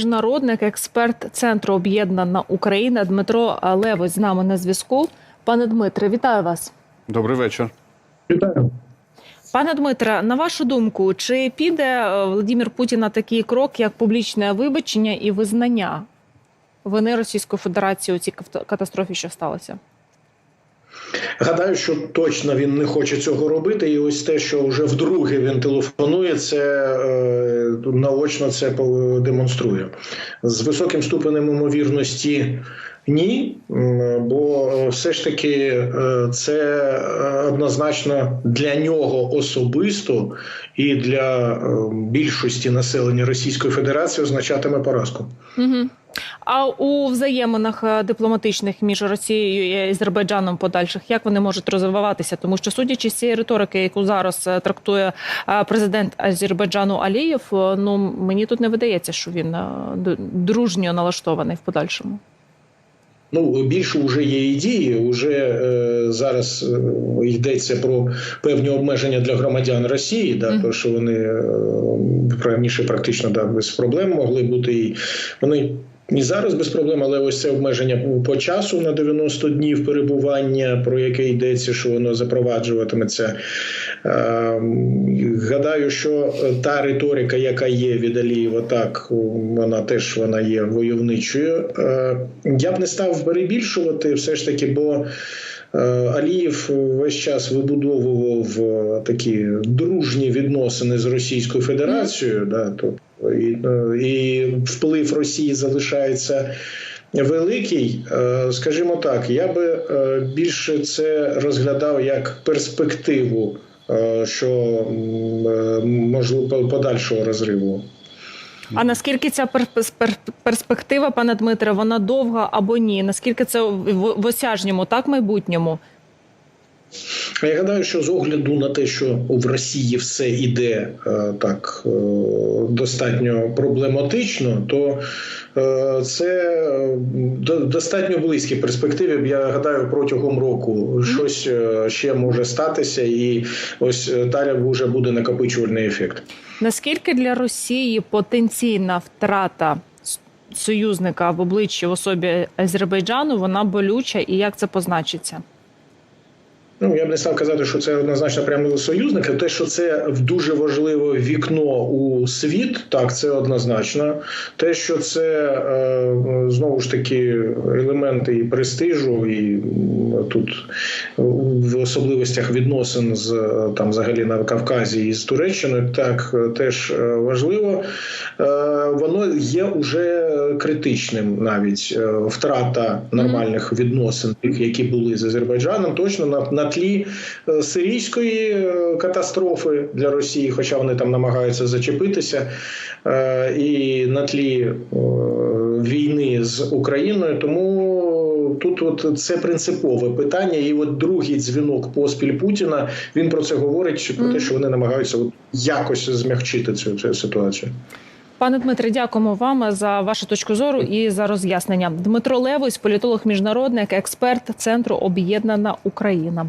Міжнародник, експерт Центру Об'єднана Україна Дмитро Левось з нами на зв'язку. Пане Дмитре, вітаю вас. Добрий вечір. Вітаю. Пане Дмитре, на вашу думку, чи піде е, Володимир Путін на такий крок, як публічне вибачення і визнання вини Російської Федерації у цій катастрофі, що сталося? Гадаю, що точно він не хоче цього робити. І ось те, що вже вдруге він телефонує, це е, наочно це демонструє з високим ступенем ймовірності. Ні, бо е, все ж таки е, це е, однозначно для нього особисто і для більшості населення Російської Федерації означатиме поразку. Угу. А у взаєминах дипломатичних між Росією і Азербайджаном подальших як вони можуть розвиватися? Тому що, судячи з цієї риторики, яку зараз трактує президент Азербайджану Алієв, ну мені тут не видається, що він дружньо налаштований в подальшому. Ну, більше вже є і дії. Вже е, зараз е, йдеться про певні обмеження для громадян Росії, да, Мгм. то що вони е, раніше практично да, без проблем могли бути. І вони і зараз без проблем, але ось це обмеження по часу на 90 днів перебування, про яке йдеться, що воно запроваджуватиметься. Е, гадаю, що та риторика, яка є від Алієва, так вона теж вона є войовничою. Е, Я б не став перебільшувати все ж таки, бо е, Алієв весь час вибудовував е, такі дружні відносини з Російською Федерацією. Да, то, і, е, і вплив Росії залишається. Великий, Е, скажімо так, я би е, більше це розглядав як перспективу, е, що е, можливо подальшого розриву. А наскільки ця пер- пер- перспектива, пане Дмитре, вона довга або ні? Наскільки це в осяжньому, так майбутньому? Я гадаю, що з огляду на те, що в Росії все іде е, так е, достатньо проблематично, то е, це до- достатньо близькі перспективи. Я гадаю, протягом року щось ще може статися, і ось далі вже буде накопичувальний ефект. Наскільки для Росії потенційна втрата союзника в обличчі в особі Азербайджану вона болюча і як це позначиться? Ну я б не став казати, що це однозначно прямо союзники. Те, що це дуже важливе вікно у світ, так це однозначно. Те, що це е, знову ж таки елементи і престижу, і тут в особливостях відносин з е, там взагалі на Кавказі і з Туреччиною, так е, теж важливо. Воно є уже критичним навіть е, втрата нормальних відносин, які були з Азербайджаном, точно на, на тлі е, сирійської е, катастрофи для Росії, хоча вони там намагаються зачепитися, і на тлі війни з Україною. Тому тут от це принципове питання. І от другий дзвінок поспіль Путіна він про це говорить, про те, що вони намагаються от якось змягчити цю, цю ситуацію. Пане Дмитре, дякуємо вам за вашу точку зору і за роз'яснення. Дмитро Левось, політолог міжнародник, експерт Центру Об'єднана Україна.